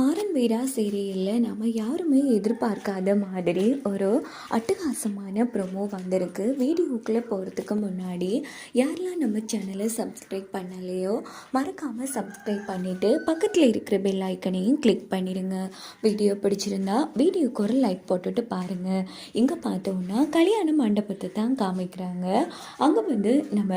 மாறன் வீரா சீரியலில் நம்ம யாருமே எதிர்பார்க்காத மாதிரி ஒரு அட்டகாசமான ப்ரோமோ வந்திருக்கு. வீடியோக்குள்ளே போகிறதுக்கு முன்னாடி யாரெல்லாம் நம்ம சேனலை சப்ஸ்கிரைப் பண்ணலையோ மறக்காமல் சப்ஸ்கிரைப் பண்ணிவிட்டு பக்கத்தில் இருக்கிற பெல் ஐக்கனையும் கிளிக் பண்ணிடுங்க. வீடியோ பிடிச்சிருந்தா வீடியோக்கு ஒரு லைக் போட்டுட்டு பாருங்கள் இங்கே பார்த்தோன்னா கல்யாண மண்டபத்தை தான் காமிக்கிறாங்க. அங்கே வந்து நம்ம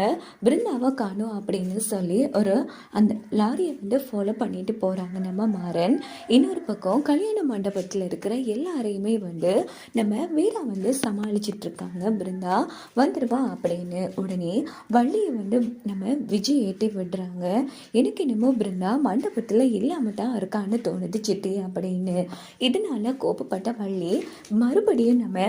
பிருந்தாவை காணும் அப்படின்னு சொல்லி ஒரு அந்த லாரியை வந்து ஃபாலோ பண்ணிட்டு போகிறாங்க நம்ம மாறன். இன்னொரு பக்கம் கல்யாண மண்டபத்தில் இருக்கிற எல்லாரையுமே வந்து நம்ம வீரா வந்து சமாளிச்சிட்டு இருக்காங்க. பிருந்தா வந்துடுவா அப்படின்னு உடனே வள்ளியை வந்து நம்ம விஜய் ஏற்றி விடுறாங்க. எனக்கு என்னமோ பிருந்தா மண்டபத்தில் இல்லாமல் தான் இருக்கான்னு தோணுது சித்தி அப்படின்னு. இதனால கோபப்பட்ட வள்ளி மறுபடியும் நம்ம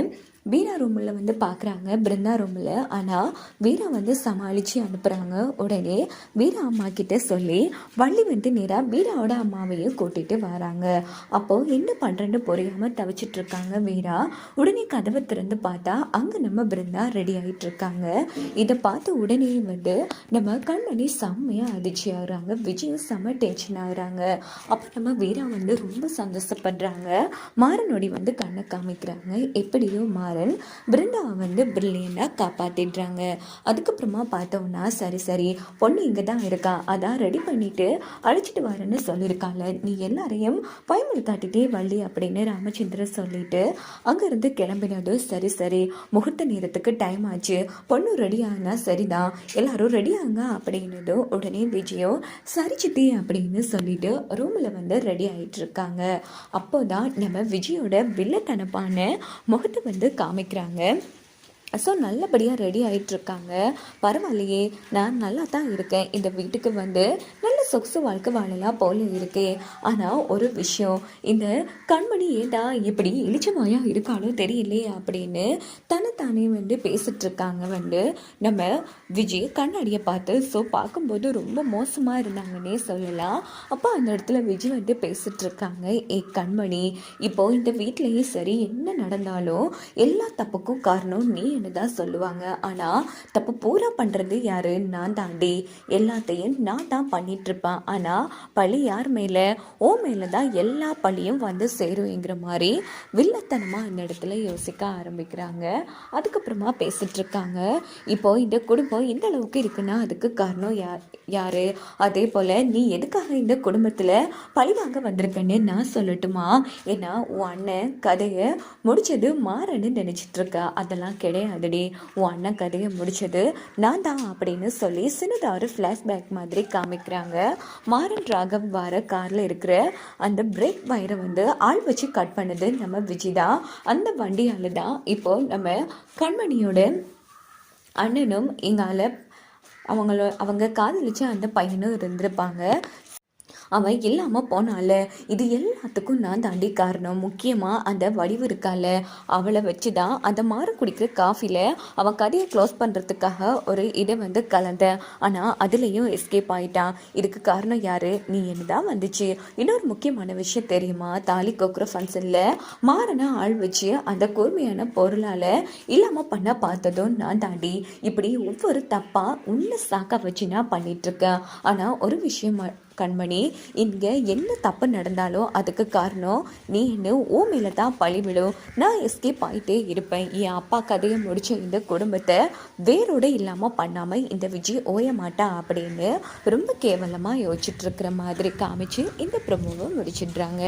வீரா ரூமில் வந்து பார்க்குறாங்க பிருந்தா ரூமில் ஆனால் வீரா வந்து சமாளித்து அனுப்புகிறாங்க உடனே வீரா அம்மா கிட்ட சொல்லி வள்ளி வந்து நேராக வீராவோட அம்மாவையும் கூட்டிகிட்டு வராங்க. அப்போது என்ன பண்ணுறேன்னு புரியாமல் தவிச்சிட்டு இருக்காங்க வீரா உடனே கதவை திறந்து பார்த்தா அங்கே நம்ம பிருந்தா ரெடி ஆகிட்டு இருக்காங்க. இதை பார்த்து உடனே வந்து நம்ம கண்மணி செம்மையாக அதிர்ச்சி ஆகுறாங்க. விஜயும் செம்ம டென்ஷன் ஆகுறாங்க. அப்போ நம்ம வீரா வந்து ரொம்ப சந்தோஷப்படுறாங்க. மாறனொடி வந்து கண்ணை காமிக்கிறாங்க. எப்படியோ காரன் பிருந்தாவை வந்து பிரில்லியண்டாக காப்பாற்றிடுறாங்க அதுக்கப்புறமா பார்த்தோம்னா சரி சரி பொண்ணு இங்கே தான் இருக்கா. அதான் ரெடி பண்ணிவிட்டு அழைச்சிட்டு வரேன்னு சொல்லியிருக்காங்க. நீ எல்லாரையும் பயமுறுத்தாட்டிட்டே வள்ளி அப்படின்னு ராமச்சந்திரன் சொல்லிட்டு அங்கேருந்து கிளம்பினதும் சரி சரி முகூர்த்த நேரத்துக்கு டைம் ஆச்சு. பொண்ணு ரெடி ஆனா சரிதான். எல்லாரும் ரெடி ஆங்க அப்படின்னதும் உடனே விஜயம் சரி சித்தி அப்படின்னு சொல்லிட்டு ரூமில் வந்து ரெடி ஆகிட்டு இருக்காங்க அப்போதான் நம்ம விஜயோட வில்லத்தனப்பான முகத்தை வந்து காமிக்கிறாங்க. ஸோ நல்லபடியாக ரெடி ஆகிட்டுருக்காங்க பரவாயில்லையே நான் நல்லா தான் இருக்கேன். இந்த வீட்டுக்கு வந்து நல்ல சொகுசு வாழ்க்கை வாழலாம் போல இருக்கே. ஆனால் ஒரு விஷயம் இந்த கண்மணி ஏதா இப்படி இளிச்சமாயாக இருக்காளோ தெரியலையே அப்படின்னு தன்னைத்தானே வந்து பேசிகிட்ருக்காங்க இருக்காங்க வந்து. நம்ம விஜய் கண்ணாடியை பார்த்து ஸோ பார்க்கும்போது ரொம்ப மோசமாக இருந்தாங்கன்னே சொல்லலாம். அப்போ அந்த இடத்துல விஜய் வந்து பேசிகிட்ருக்காங்க இருக்காங்க ஏ கண்மணி இப்போது இந்த வீட்லேயும் சரி என்ன நடந்தாலும் எல்லா தப்புக்கும் காரணம் நீ தான் சொல்லுவாங்க. ஆனால் தப்பு பூரா பண்ணுறது யாரு? நான் தாண்டி. எல்லாத்தையும் நான் தான் பண்ணிகிட்ருப்பேன் ஆனால் பழி யார் மேலே? ஓ மேலே தான் எல்லா பழியும் வந்து சேருங்கிற மாதிரி வில்லத்தனமாக இந்த இடத்துல யோசிக்க ஆரம்பிக்கிறாங்க. அதுக்கப்புறமா பேசிகிட்ருக்காங்க இப்போது இப்போ இந்த குடும்பம் இந்த அளவுக்கு இருக்குன்னா அதுக்கு காரணம் யார் யார்? அதே போல் நீ எதுக்காக இந்த குடும்பத்தில் பழிவாங்க வந்திருக்கன்னு நான் சொல்லட்டுமா? ஏன்னா உன் அண்ணன் கதையை முடிச்சது மாறன்னு நினச்சிட்டு அதெல்லாம் கிடையாது. கிடையாதுடி உன் அண்ணன் கதையை முடிச்சது நான் தான் அப்படின்னு சொல்லி சின்னதாக ஒரு ஃப்ளாஷ்பேக் மாதிரி காமிக்கிறாங்க. மாறன் ராகவ் வார காரில் இருக்கிற அந்த பிரேக் வயரை வந்து ஆள் வச்சு கட் பண்ணது நம்ம விஜய் தான் அந்த வண்டியால் தான் இப்போ நம்ம கண்மணியோட அண்ணனும் எங்கால அவங்கள அவங்க காதலிச்ச அந்த பையனும் இருந்திருப்பாங்க. அவன் இல்லாமல் போனால. இது எல்லாத்துக்கும் நான் தாண்டி காரணம். முக்கியமாக அந்த வடிவு இருக்கால. அவளை வச்சு தான் அந்த மாறு குடிக்கிற காஃபியில் அவன் கதையை க்ளோஸ் பண்ணுறதுக்காக ஒரு இதை வந்து கலந்தேன் ஆனால் அதுலேயும் எஸ்கேப் ஆகிட்டான் இதுக்கு காரணம் யார்? நீ என்ன தான் வந்துச்சு? இன்னொரு முக்கியமான விஷயம் தெரியுமா? தாலி கோக்குற ஃபங்க்ஷனில் மாறன ஆள் வச்சு அந்த கூர்மையான பொருளால் இல்லாமல் பண்ண பார்த்ததும் நான் தாண்டி. இப்படி ஒவ்வொரு தப்பாக உன்னை சாக்கா வச்சு நான் பண்ணிகிட்ருக்கேன் ஆனால் ஒரு விஷயம் கண்மணி இங்கே என்ன தப்பு நடந்தாலும் அதுக்கு காரணம் நீ என்ன ஓ மேலே தான் பழி விடும் நான் எஸ்கேப் ஆகிட்டே இருப்பேன். என் அப்பா கதையை முடிச்ச இந்த குடும்பத்தை வேரோடு இல்லாமல் பண்ணாமல் இந்த விஜய் ஓய மாட்டா அப்படின்னு ரொம்ப கேவலமாக யோசிச்சுட்டு இருக்கிற மாதிரி காமிச்சு இந்த ப்ரமோவை முடிச்சிடுறாங்க.